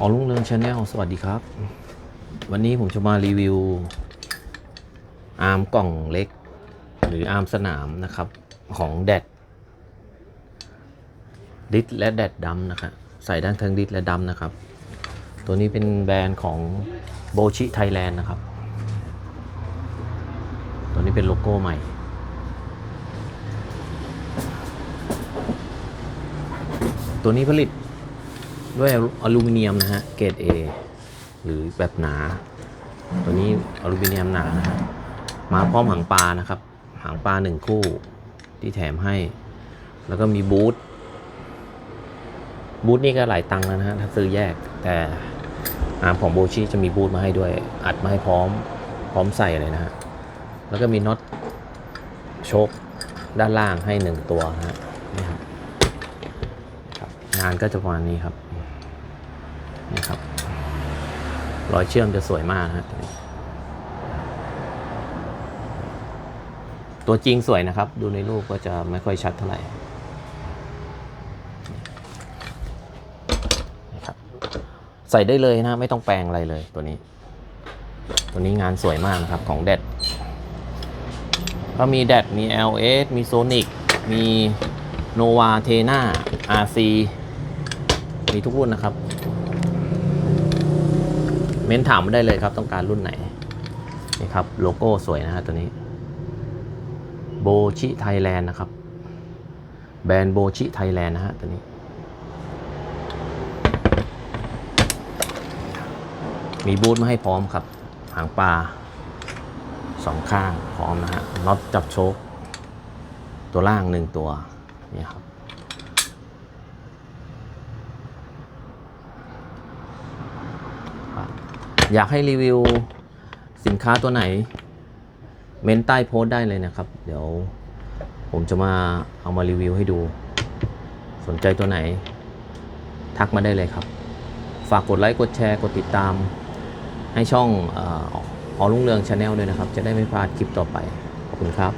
ออลุงเรืองชาแนลสวัสดีครับ วันนี้ผมจะมารีวิว อาร์มกล่องเล็ก หรืออาร์มสนามนะครับ ของแดดดิสและแดดดำนะครับใส่ด้านทั้งดิสและดำนะครับ ตัวนี้เป็นแบรนด์ของโบชิไทยแลนด์นะครับ ตัวนี้เป็นโลโก้ใหม่ตัวนี้ผลิต ด้วยอลูมิเนียมนะฮะ เกรด A หรือแบบหนา ตัวนี้อลูมิเนียมหนานะฮะ มาพร้อมหางปลานะครับ หางปลาหนึ่งคู่ที่แถมให้ แล้วก็มีบูท บูทนี่ก็หลายตังค์แล้วนะฮะ ถ้าซื้อแยก แต่อาร์มของโบชิจะมีบูทมาให้ด้วย อัดมาให้พร้อม พร้อมใส่เลยนะฮะ แล้วก็มีน็อตโชคด้านล่างให้หนึ่งตัวนะฮะนี่ครับงานก็จะประมาณนี้ครับ นี่ครับรอยเชื่อมจะสวยมากนะตัวจริงสวยนะครับ ดูในรูปก็จะไม่ค่อยชัดเท่าไหร่นะครับใส่ได้เลยนะไม่ต้องแปลงอะไรเลยตัวนี้ ตัวนี้งานสวยมากนะครับของแดดก็มีแดดมี LS มีโซนิกมีโนวาเทนา RC มีทุกรุ่นนะครับ เม้นถามมาได้เลยครับ ต้องการรุ่นไหนนี่ครับโลโก้สวยนะฮะตัวนี้โบชิไทยแลนด์นะครับ แบรนด์โบชิไทยแลนด์นะฮะตัวนี้ มีบูทมาให้พร้อมครับ หางปลาสองข้างพร้อมนะฮะน็อตจับโชคตัวล่างหนึ่งตัวนี่ครับ อยากให้รีวิวสินค้าตัวไหน เม้นใต้โพสต์ได้เลยนะครับ เดี๋ยวผมจะมาเอามารีวิวให้ดู สนใจตัวไหน ทักมาได้เลยครับ ฝากกดไลค์กดแชร์กดติดตาม ให้ช่องเอออลุงเรืองชาแนลด้วยนะครับ จะได้ไม่พลาดคลิปต่อไป ขอบคุณครับ